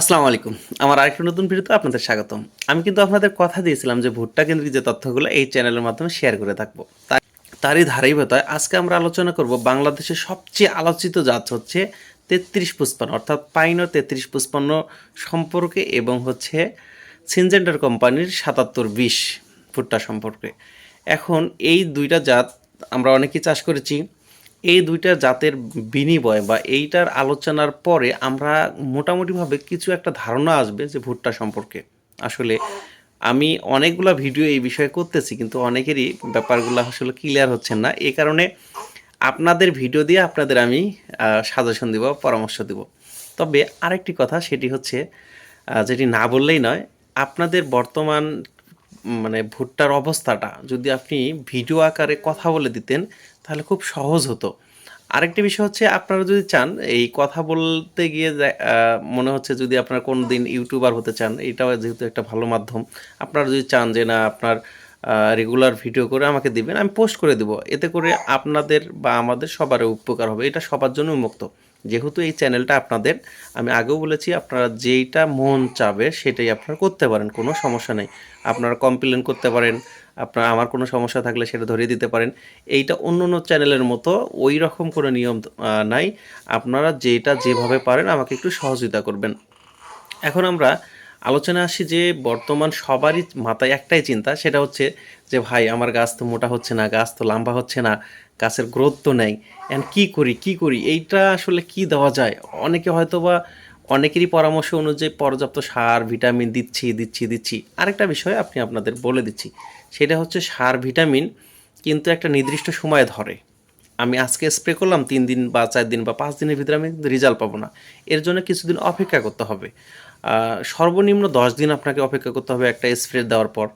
আসসালামু আলাইকুম। আমার আরেকটা নতুন ভিডিওতে আপনাদের স্বাগতম। আমি কিন্তু আপনাদের কথা দিয়েছিলাম যে ভুট্টা কেন্দ্রিক যে তথ্যগুলো এই চ্যানেলের মাধ্যমে শেয়ার করে থাকব। তার তারই ধারাবাহিকতায় আজকে আমরা আলোচনা করব বাংলাদেশের সবচেয়ে আলোচিত জাত হচ্ছে তেত্রিশ পুষ্পান্ন, অর্থাৎ পাইনো তেত্রিশ পুষ্পান্ন সম্পর্কে এবং হচ্ছে সিনজেন্ডার কোম্পানির সাতাত্তর বিশ ভুট্টা সম্পর্কে। এখন এই দুইটা জাত আমরা অনেকেই চাষ করেছি। এই দুইটা জাতের বিনিময় বা এইটার আলোচনার পরে আমরা মোটামুটিভাবে কিছু একটা ধারণা আসবে যে ভুট্টা সম্পর্কে। আসলে আমি অনেকগুলো ভিডিও এই বিষয়ে করতেছি, কিন্তু অনেকেরই ব্যাপারগুলো আসলে ক্লিয়ার হচ্ছে না। এই কারণে আপনাদের ভিডিও দিয়ে আপনাদের আমি সাজেশন দিব, পরামর্শ দিব। তবে আরেকটি কথা, সেটি হচ্ছে যেটি না বললেই নয়, আপনাদের বর্তমান মানে ভুট্টার অবস্থাটা যদি আপনি ভিডিও আকারে কথা বলে দিতেন, তাহলে খুব সহজ হতো। আরেকটি বিষয় হচ্ছে, আপনারা যদি চান, এই কথা বলতে গিয়ে মনে হচ্ছে যদি আপনারা কোনো দিন ইউটিউবার হতে চান, এটাও যেহেতু একটা ভালো মাধ্যম, আপনারা যদি চান যে, না, আপনার রেগুলার ভিডিও করে আমাকে দিবেন, আমি পোস্ট করে দেবো। এতে করে আপনাদের বা আমাদের সবার উপকার হবে। এটা সবার জন্য উন্মুক্ত। যেহেতু এই চ্যানেলটা আপনাদের, আমি আগেও বলেছি, আপনারা যেইটা মন চাবে সেটাই আপনারা করতে পারেন, কোনো সমস্যা নেই। আপনারা কমপ্লেন করতে পারেন, আপনার, আমার কোনো সমস্যা থাকলে সেটা ধরিয়ে দিতে পারেন। এইটা অন্য অন্য চ্যানেলের মতো ওই রকম কোনো নিয়ম নাই। আপনারা যেটা যেভাবে পারেন আমাকে একটু সহযোগিতা করবেন। এখন আমরা আলোচনা আসি যে বর্তমান সবারই মাথায় একটাই চিন্তা, সেটা হচ্ছে যে ভাই আমার গাছ তো মোটা হচ্ছে না, গাছ তো লম্বা হচ্ছে না, গাছের গ্রোথ তো নেই এখন কী করি, কি করি, এইটা আসলে কি দেওয়া যায়? অনেকে হয়তো বা অনেকেরই পরামর্শ অনুযায়ী পর্যাপ্ত সার ভিটামিন দিচ্ছি দিচ্ছি দিচ্ছি। আরেকটা বিষয় আপনি আপনাদের বলে দিচ্ছি, সেটা হচ্ছে সার ভিটামিন কিন্তু একটা নির্দিষ্ট সময় ধরে। আমি আজকে স্প্রে করলাম, তিন দিন বা চার দিন বা পাঁচ দিনের ভিতরে আমি রেজাল্ট পাবো না। এর জন্য কিছুদিন অপেক্ষা করতে হবে। সর্বনিম্ন দশ দিন আপনাকে অপেক্ষা করতে হবে একটা স্প্রে দেওয়ার পর।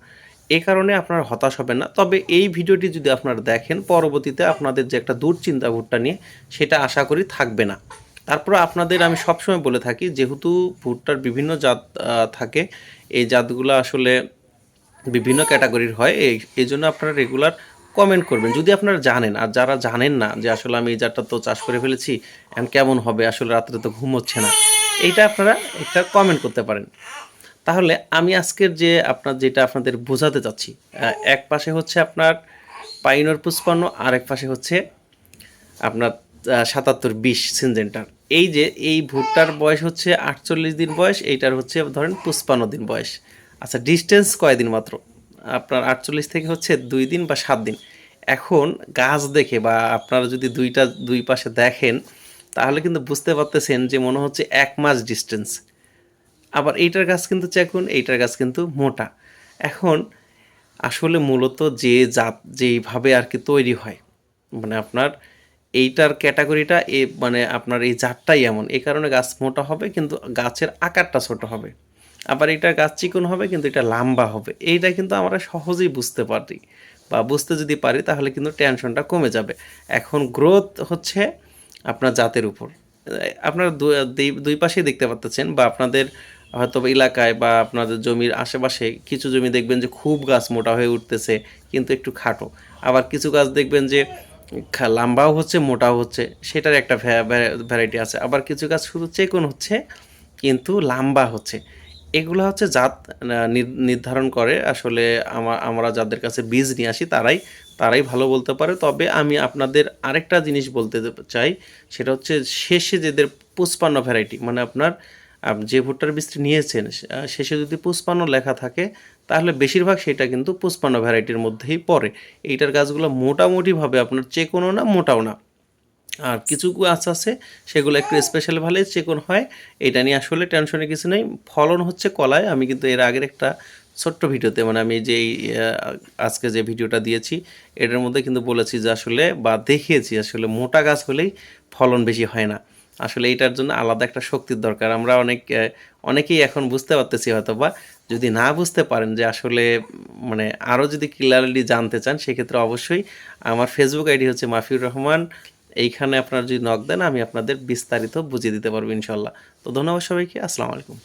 এ কারণে আপনার হতাশ হবেন না। তবে এই ভিডিওটি যদি আপনারা দেখেন, পরবর্তীতে আপনাদের যে একটা দুশ্চিন্তা ভুট্টা নিয়ে, সেটা আশা করি থাকবে না। তারপর আপনাদের আমি সবসময় বলে থাকি, যেহেতু ভুট্টার বিভিন্ন জাত থাকে, এই জাতগুলো আসলে বিভিন্ন ক্যাটাগরির হয়, এই জন্য আপনারা রেগুলার কমেন্ট করবেন। যদি আপনারা জানেন, আর যারা জানেন না যে আসলে আমি এই জাতটা তো চাষ করে ফেলেছি এখন কেমন হবে, আসলে রাত্রে তো ঘুম হচ্ছে না। এইটা আপনারা একটা কমেন্ট করতে পারেন। তাহলে আমি আজকের যে আপনার যেটা আপনাদের বোঝাতে চাচ্ছি এক পাশে হচ্ছে আপনার পাইনর পুষ্পান্ন আর এক পাশে হচ্ছে আপনার সাতাত্তর বিশ সিনজেন্টার। এই যে এই ভুট্টার বয়স হচ্ছে আটচল্লিশ দিন বয়স, এইটার হচ্ছে ধরেন পুষ্পান্ন দিন বয়স। আচ্ছা ডিস্টেন্স কয়দিন মাত্র? আপনার আটচল্লিশ থেকে হচ্ছে দুই দিন বা সাত দিন। এখন গাছ দেখে বা আপনারা যদি দুইটা, দুই পাশে দেখেন তাহলে কিন্তু বুঝতে পারতেছেন যে মনে হচ্ছে এক মাস ডিস্টেন্স আবার এইটার গাছ কিন্তু চেকুন, এইটার গাছ কিন্তু মোটা। এখন আসলে মূলত যে জাত, যেইভাবে আর কি তৈরি হয় মানে আপনার এইটার ক্যাটাগরিটা এ মানে আপনার এই জাতটাই এমন। এই কারণে গাছ মোটা হবে, কিন্তু গাছের আকারটা ছোট হবে। আবার এটা গাছ চিকন হবে, কিন্তু এটা লম্বা হবে। এইটা কিন্তু আমরা সহজেই বুঝতে পারি। বা বুঝতে যদি পারি, তাহলে কিন্তু টেনশনটা কমে যাবে। এখন গ্রোথ হচ্ছে আপনার জাতের উপর। আপনারা দুই- পাশেই দেখতে পাচ্ছেন বা আপনাদের হয়তো এলাকায় বা আপনাদের জমির আশেপাশে কিছু জমি দেখবেন যে খুব গাছ মোটা হয়ে উঠতেছে, কিন্তু একটু খাটো। আবার কিছু গাছ দেখবেন যে লম্বাও হচ্ছে, মোটাও হচ্ছে, সেটার একটা ভ্যারাইটি আছে। আবার কিছু গাছ শুধু চেকন হচ্ছে, কিন্তু লম্বা হচ্ছে। এগুলো হচ্ছে জাত নির্ধারণ করে। আসলে আমরা যাদের কাছে বীজ নিয়ে আসি, তারাই তারাই ভালো বলতে পারে। তবে আমি আপনাদের আরেকটা জিনিস বলতে চাই, সেটা হচ্ছে শেষে যেদের পুষ্পান্ন ভ্যারাইটি মানে আপনার যে ভুট্টার বীজটি নিয়েছেন শেষে যদি পুষ্পান্ন লেখা থাকে, তাহলে বেশিরভাগ সেটা কিন্তু পুষ্পান্ন ভ্যারাইটির মধ্যেই পড়ে। এইটার গাছগুলো মোটামুটিভাবে আপনার চেকোনো না, মোটাও না। আর কিছু গাছ আছে, সেগুলো একটু স্পেশাল ভালোই চেকন হয়। এটা নিয়ে আসলে টেনশনে কিছু নেই। ফলন হচ্ছে কলায় আমি কিন্তু এর আগের একটা ছোট্ট ভিডিওতে মানে আমি যেই আজকে যে ভিডিওটা দিয়েছি, এটার মধ্যে কিন্তু বলেছি যে আসলে বা দেখিয়েছি, আসলে মোটা গাছ হলেই ফলন বেশি হয় না। আসলে এটার জন্য আলাদা একটা শক্তির দরকার। আমরা অনেক অনেকেই এখন বুঝতে পারতেছি হয়তো বা যদি না বুঝতে পারেন যে আসলে মানে আরও যদি ক্লিয়ারলি জানতে চান, সেক্ষেত্রে অবশ্যই আমার ফেসবুক আইডি হচ্ছে মাফিউর রহমান। এইখানে আপনারা যদি নক দেন, আমি আপনাদের বিস্তারিত বুঝিয়ে দিতে পারব ইনশাল্লাহ। তো ধন্যবাদ সবাইকে, আসসালামু আলাইকুম।